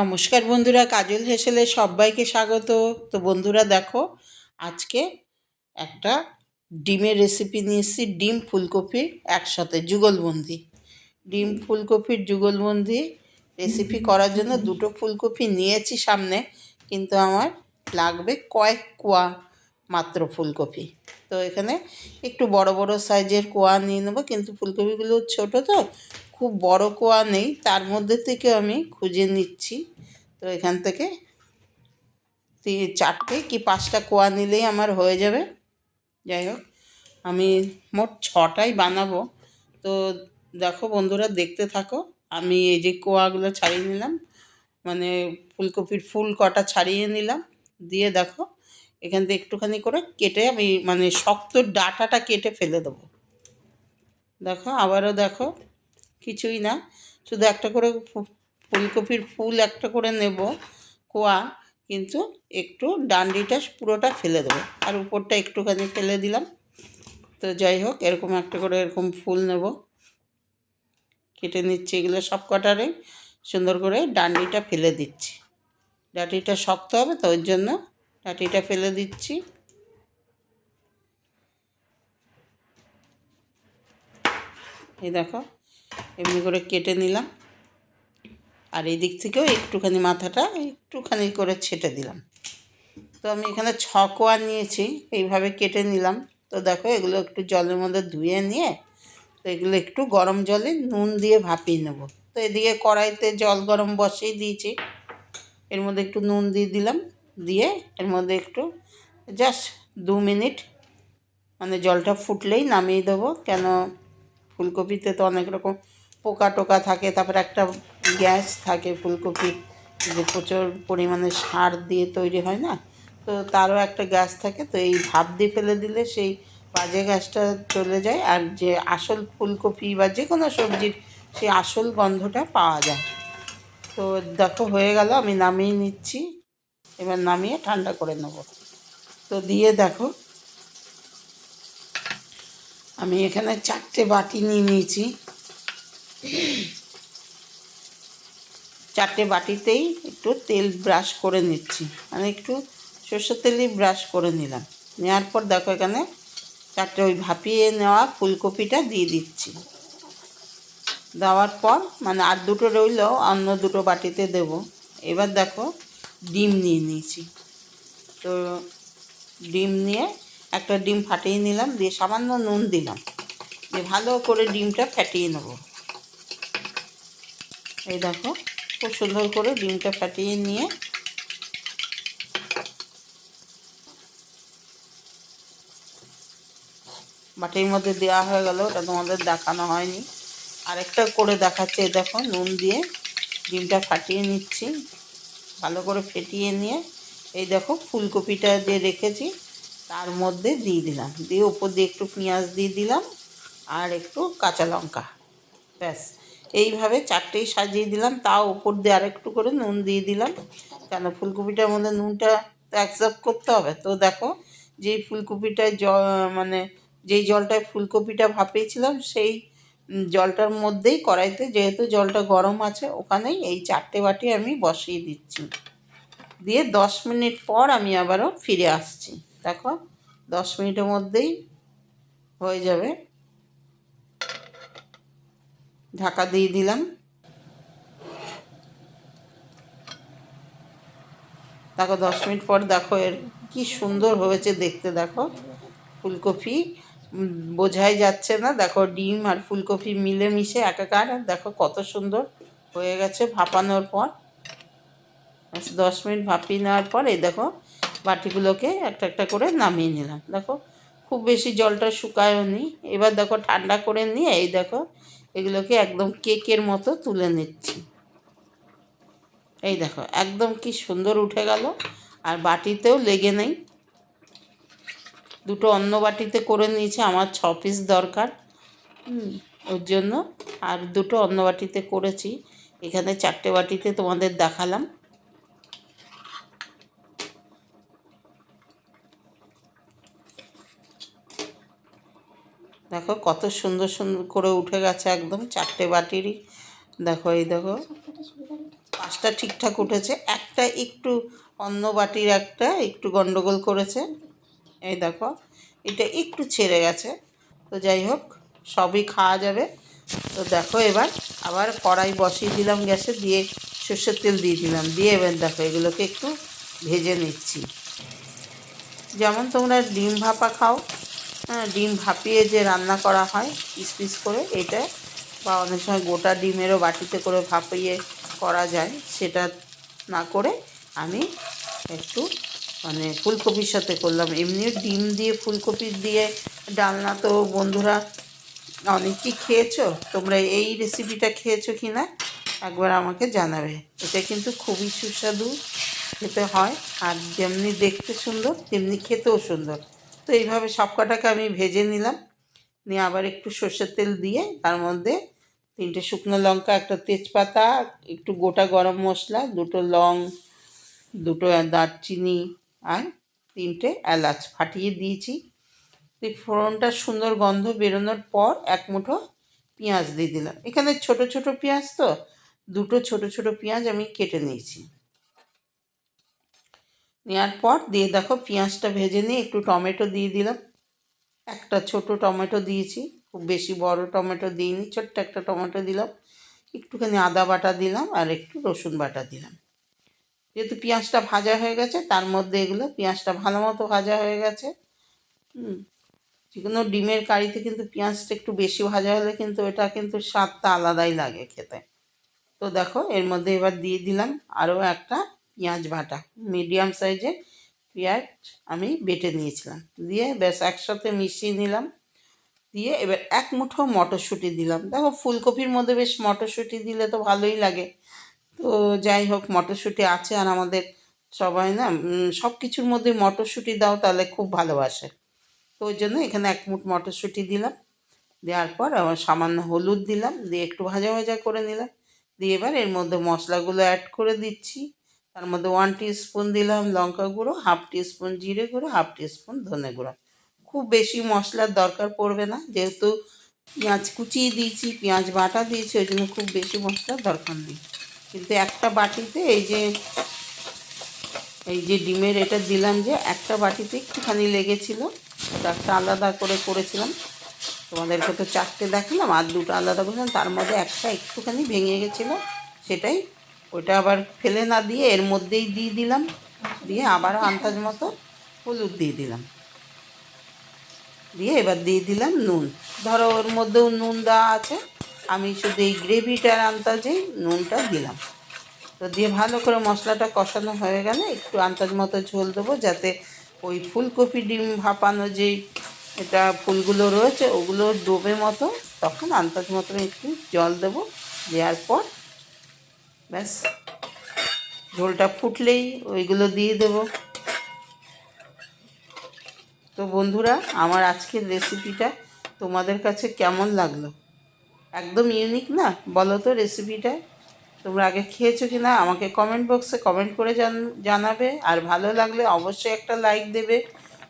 নমস্কার বন্ধুরা, কাজল হেসেলে সবাইকে স্বাগত। তো বন্ধুরা দেখো, আজকে একটা ডিমের রেসিপি নিয়েছি ডিম ফুলকপির একসাথে যুগলবন্দি। ডিম ফুলকপির যুগলবন্দি রেসিপি করার জন্য দুটো ফুলকপি নিয়েছি সামনে, কিন্তু আমার লাগবে কয়েক কোয়া মাত্র ফুলকপি। তো এখানে একটু বড় বড় সাইজের কোয়া নিয়ে নেব, কিন্তু ফুলকপিগুলো ছোট তো খুব বড় কোয়া নেই, তার মধ্যে থেকে আমি খুঁজে নিচ্ছি। তো এখান থেকে চারটে কি পাঁচটা কোয়া নিলেই আমার হয়ে যাবে। যাই হোক, আমি মোট ছটাই বানাবো। তো দেখো বন্ধুরা, দেখতে থাকো, আমি এই যে কোয়াগুলো ছাড়িয়ে নিলাম মানে ফুলকপির ফুল কটা ছাড়িয়ে নিলাম। দিয়ে দেখো, এখান থেকে একটুখানি করে কেটে আমি মানে শক্ত ডাটাটা কেটে ফেলে দেবো। দেখো, আবারও দেখো কিছুই না। শুধু একটা করে ফুলকপির ফুল একটা করে নেব কোয়া, কিন্তু একটু ডান্ডিটা পুরোটা ফেলে দেবো। আর উপরটা একটুখানি ফেলে দিলাম। তো যাই হোক, এরকম একটা করে এরকম ফুল নেব। কেটে নিচ্ছি এগুলো সব কটারে সুন্দর করে ডান্ডিটা ফেলে দিচ্ছি। ডাটিটা শক্ত হবে, তো ওর জন্য ডাঁটিটা ফেলে দিচ্ছি। এই দেখো এমনি করে কেটে নিলাম। আর এই দিক থেকেও একটুখানি মাথাটা একটুখানি করে ছেটে দিলাম। তো আমি এখানে ছ কোয়া নিয়েছি, এইভাবে কেটে নিলাম। তো দেখো এগুলো একটু জলের মধ্যে ধুয়ে নিয়ে, তো এগুলো একটু গরম জলে নুন দিয়ে ভাপিয়ে নেব। তো এদিকে কড়াইতে জল গরম বসিয়ে দিয়েছি। এর মধ্যে একটু নুন দিয়ে দিলাম, দিয়ে এর মধ্যে একটু জাস্ট দু মিনিট মানে জলটা ফুটলেই নামিয়ে দেবো। কেন ফুলকপিতে তো অনেক রকম পোকা টোকা থাকে, তারপর একটা গ্যাস থাকে ফুলকপির যে প্রচুর পরিমাণে সার দিয়ে তৈরি হয় না? তো তারও একটা গ্যাস থাকে, তো এই ভাপ দিয়ে ফেলে দিলে সেই বাজে গ্যাসটা চলে যায়, আর যে আসল ফুলকপি বা যে কোনো সবজির সেই আসল গন্ধটা পাওয়া যায়। তো দেখো, হয়ে গেল, আমি নামিয়ে নিচ্ছি, এবার নামিয়ে ঠান্ডা করে নেব। তো দিয়ে দেখো, আমি এখানে চারটে বাটি নিয়ে নিয়েছি। চারটে বাটিতেই একটু তেল ব্রাশ করে নিচ্ছি। মানে একটু সর্ষের তেলই ব্রাশ করে নিলাম। নেওয়ার পর দেখো এখানে চারটে ওই ভাপিয়ে নেওয়া ফুলকপিটা দিয়ে দিচ্ছি। দেওয়ার পর মানে আর দুটো রইলেও অন্য দুটো বাটিতে দেব। এবার দেখো ডিম নিয়ে নিয়েছি। তো ডিম নিয়ে একটা ডিম ফাটিয়ে নিলাম, দিয়ে সামান্য নুন দিলাম। দিয়ে ভালো করে ডিমটা ফাটিয়ে নেব। এই দেখো, খুব সুন্দর করে ডিমটা ফাটিয়ে নিয়ে বাটির মধ্যে দেওয়া হয়ে গেল, ওটা তোমাদের দেখানো হয়নি। আরেকটা করে দেখাচ্ছে দেখো, নুন দিয়ে ডিমটা ফাটিয়ে নিচ্ছি, ভালো করে ফেটিয়ে নিয়ে। এই দেখো, ফুলকপিটা যে রেখেছি, তার মধ্যে দিয়ে দিলাম। দিয়ে ওপর দিয়ে একটু পেঁয়াজ দিয়ে দিলাম, আর একটু কাঁচা লঙ্কা, ব্যাস। এইভাবে চারটেই সাজিয়ে দিলাম, তাও উপর দিয়ে আরেকটু করে নুন দিয়ে দিলাম। কেন ফুলকপিটার মধ্যে নুনটা অ্যাকসেপ্ট করতে হবে? তো দেখো, যেই ফুলকপিটায় জ মানে যেই জলটায় ফুলকপিটা ভাপিয়েছিলাম, সেই জলটার মধ্যেই কড়াইতে যেহেতু জলটা গরম আছে, ওখানেই এই চারটে বাটি আমি বসিয়ে দিচ্ছি। দিয়ে দশ মিনিট পর আমি আবারও ফিরে আসছি। দেখো, দশ মিনিটের মধ্যেই হয়ে যাবে। ঢাকা দিয়ে দিলাম। দেখো, দশ মিনিট পর দেখো এর কি সুন্দর হয়েছে দেখতে, দেখো। ফুলকপি বোঝাই যাচ্ছে না। দেখো, ডিম আর ফুলকপি মিলে মিশে একাকার দেখো, কত সুন্দর হয়ে গেছে ভাপানোর পর। দশ মিনিট ভাপিয়ে নেওয়ার পর এই দেখো বাটিগুলোকে একটা একটা করে নামিয়ে নিলাম। দেখো খুব বেশি জলটা শুকায়ও নি। এবার দেখো ঠান্ডা করে নিয়ে এই দেখো এগুলোকে একদম কেকের মতো তুলে নিচ্ছি। এই দেখো একদম কি সুন্দর উঠে গেল। আর বাটিতেও লেগে নেই। দুটো অন্য বাটিতে করে নিয়েছি, আমার ছ পিস দরকার। ওর জন্য। আর দুটো অন্য বাটিতে করেছি। এখানে চারটে বাটিতে তোমাদের দেখালাম। দেখো কত সুন্দর সুন্দর করে উঠে গেছে একদম চারটে বাটিরই। দেখো এই দেখো। পাঁচটা ঠিকঠাক উঠেছে। একটা একটু অন্য বাটির একটা একটু গন্ডগোল করেছে। এই দেখো, এটা একটু ছেড়ে গেছে। তো যাই হোক, সবই খাওয়া যাবে। তো দেখো এবার আবার কড়াই বসিয়ে দিলাম গ্যাসে, দিয়ে সর্ষের তেল দিয়ে দিলাম। দিয়ে এবার দেখো এগুলোকে একটু ভেজে নিচ্ছি। যেমন তোমরা ডিম ভাপা খাও হ্যাঁ ডিম ভাপিয়ে যে রান্না করা হয়, পিস পিস করে এটা, বা অনেক সময় গোটা ডিমেরও বাটিতে করে ভাপিয়ে করা যায়, সেটা না করে আমি একটু মানে ফুলকপির সাথে করলাম। এমনিও ডিম দিয়ে ফুলকপি দিয়ে ডালনা তো বন্ধুরা অনেকেই খেয়েছো? তোমরা এই রেসিপিটা খেয়েছো কি না একবার আমাকে জানাবে। এটা কিন্তু খুবই সুস্বাদু খেতে হয়, আর যেমনি দেখতে সুন্দর, তেমনি খেতেও সুন্দর। তো এইভাবে সব কটাকে আমি ভেজে নিলাম। নিয়ে আবার একটু সর্ষের তেল দিয়ে তার মধ্যে তিনটে শুকনো লঙ্কা, একটা তেজপাতা, একটু গোটা গরম মশলা, দুটো লং, দুটো দারচিনি আর তিনটে এলাচ ফাটিয়ে দিয়েছি। এই ফোড়নটা সুন্দর গন্ধ বেরোনোর পর এক মুঠো পেঁয়াজ দিয়ে দিলাম। এখানে ছোট ছোট পেঁয়াজ তো, দুটো ছোট ছোট পেঁয়াজ আমি কেটে নিয়েছি। নেওয়ার পর দিয়ে দেখো পেঁয়াজটা ভেজে নিয়ে একটু টমেটো দিয়ে দিলাম। একটা ছোট টমেটো দিয়েছি, খুব বেশি বড় টমেটো দিইনি, ছোট্ট একটা টমেটো দিলাম। একটুখানি আদা বাটা দিলাম আর একটু রসুন বাটা দিলাম। যেহেতু পেঁয়াজটা ভাজা হয়ে গেছে, তার মধ্যে এগুলো পেঁয়াজটা ভালো মতো ভাজা হয়ে গেছে। যে কোনো ডিমের কারিতে কিন্তু পেঁয়াজটা একটু বেশি ভাজা হলে কিন্তু এটা কিন্তু স্বাদটা আলাদাই লাগে খেতে। তো দেখো এর মধ্যে এবার দিয়ে দিলাম আরও একটা পেঁয়াজ বাটা। মিডিয়াম সাইজে পেঁয়াজ আমি বেটে নিয়েছিলাম। দিয়ে ব্যাস একসাথে মিশিয়ে নিলাম। দিয়ে এবার এক মুঠো মটরশুঁটি দিলাম। দেখো ফুলকপির মধ্যে বেশ মটরশুঁটি দিলে তো ভালোই লাগে। তো যাই হোক, মটরশুঁটি আছে আর আমাদের সবাই না সব কিছুর মধ্যে মটরশুঁটি দাও তাহলে খুব ভালোবাসে। তো ওই জন্য এখানে এক মুঠ মটরশুঁটি দিলাম। দেওয়ার পর আবার সামান্য হলুদ দিলাম। দিয়ে একটু ভাজা ভাজা করে নিলাম। দিয়ে এবার এর মধ্যে মশলাগুলো অ্যাড করে দিচ্ছি। তার মধ্যে ওয়ান স্পুন দিলাম লঙ্কা গুঁড়ো হাফ স্পুন জিরে গুঁড়ো হাফ স্পুন ধনে গুঁড়ো। খুব বেশি মশলার দরকার পড়বে না, যেহেতু পেঁয়াজ কুচিয়ে দিয়েছি, পেঁয়াজ বাটা দিয়েছি, ওই জন্য খুব বেশি মশলার দরকার নেই। কিন্তু একটা বাটিতে এই যে এই যে ডিমের এটা দিলাম যে, একটা বাটিতে একটুখানি লেগেছিলো ওটা একটা আলাদা করে করেছিলাম। তোমাদেরকে তো চারটে দেখালাম, আর দুটো আলাদা করেছিলাম, তার মধ্যে একটা একটুখানি ভেঙে গেছিল, সেটাই ওটা আবার ফেলে না দিয়ে এর মধ্যেই দিয়ে দিলাম। দিয়ে আবারও আন্দাজ মতো হলুদ দিয়ে দিলাম। দিয়ে এবার দিয়ে দিলাম নুন। ধরো ওর মধ্যেও নুন দেওয়া আছে। আমি শুধু এই গ্রেভিটার আন্দাজেই নুনটা দিলাম। তো দিয়ে ভালো করে মশলাটা কষানো হয়ে গেলে একটু আন্দাজ মতো ঝোল দেবো যাতে ওই ফুলকপি ডিম ভাপানো যেই এটা ফুলগুলো রয়েছে, ওগুলো ডোবে মতো, তখন আন্দাজ মতো একটু জল দেবো দেওয়ার পর ব্যাস। ঝোলটা ফুটলেই ওইগুলো দিয়ে দেব। তো বন্ধুরা, আমার আজকের রেসিপিটা তোমাদের কাছে কেমন লাগল? একদম ইউনিক না? বলো তো রেসিপিটা তোমরা আগে খেয়েছো কি না আমাকে কমেন্ট বক্সে কমেন্ট করে জানাবে। আর ভালো লাগলে অবশ্যই একটা লাইক দেবে।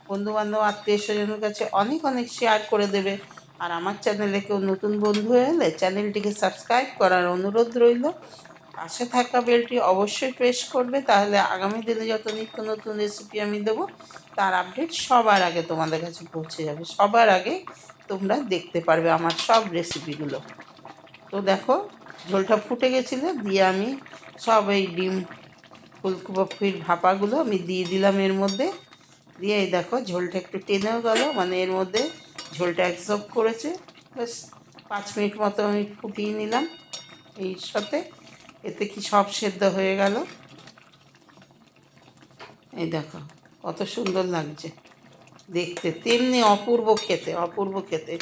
বন্ধুবান্ধব আত্মীয় স্বজনের কাছে অনেক অনেক শেয়ার করে দেবে। আর আমার চ্যানেলে কেউ নতুন বন্ধু এলে চ্যানেলটিকে সাবস্ক্রাইব করার অনুরোধ রইল। পাশে থাকা বেলটি অবশ্যই প্রেস করবে, তাহলে আগামী দিনে যত নিত্য নতুন রেসিপি আমি দেবো, তার আপডেট সবার আগে তোমাদের কাছে পৌঁছে যাবে। সবার আগে তোমরা দেখতে পারবে আমার সব রেসিপিগুলো তো দেখো, ঝোলটা ফুটে গেছিল, দিয়ে আমি সব এই ডিম, ফুলকপির ভাপাগুলো আমি দিয়ে দিলাম এর মধ্যে। দিয়ে এই দেখো, ঝোলটা একটু টেনেও গেল মানে এর মধ্যে ঝোলটা অ্যাবজর্ব করেছে। ব্যাস, পাঁচ মিনিট মতো আমি ফুটিয়ে নিলাম এই সাথে। এতে কি সব সেদ্ধ হয়ে গেল? এই দেখো, কত সুন্দর লাগছে। দেখতে, তেমনি অপূর্ব খেতে অপূর্ব খেতে।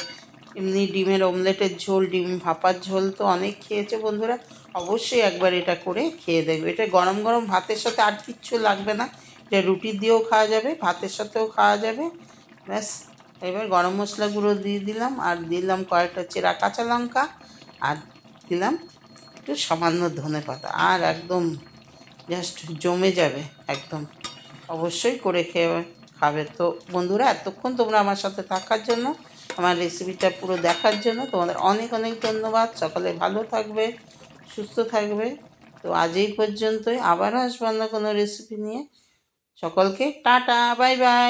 এমনি ডিমের অমলেটের ঝোল, ডিম ভাপার ঝোল তো অনেক খেয়েছে বন্ধুরা। অবশ্যই একবার এটা করে খেয়ে দেখবে। এটা গরম গরম ভাতের সাথে আর কিচ্ছু লাগবে না। এটা রুটি দিয়েও খাওয়া যাবে, ভাতের সাথেও খাওয়া যাবে। ব্যাস, এবার গরম মশলা গুঁড়ো দিয়ে দিলাম। আর দিলাম কয়েকটা চেরা কাঁচা লঙ্কা। আর দিলাম একটু সামান্য ধনে পাতা। আর একদম জাস্ট জমে যাবে একদম। অবশ্যই করে খেয়ে খাবে। তো বন্ধুরা, এতক্ষণ তোমরা আমার সাথে থাকার জন্য, আমার রেসিপিটা পুরো দেখার জন্য তোমাদের অনেক অনেক ধন্যবাদ। সকালে ভালো থাকবে, সুস্থ থাকবে। তো আজ এই পর্যন্তই। আবার আসব অন্য কোনো রেসিপি নিয়ে। সকলকে টাটা বাই বাই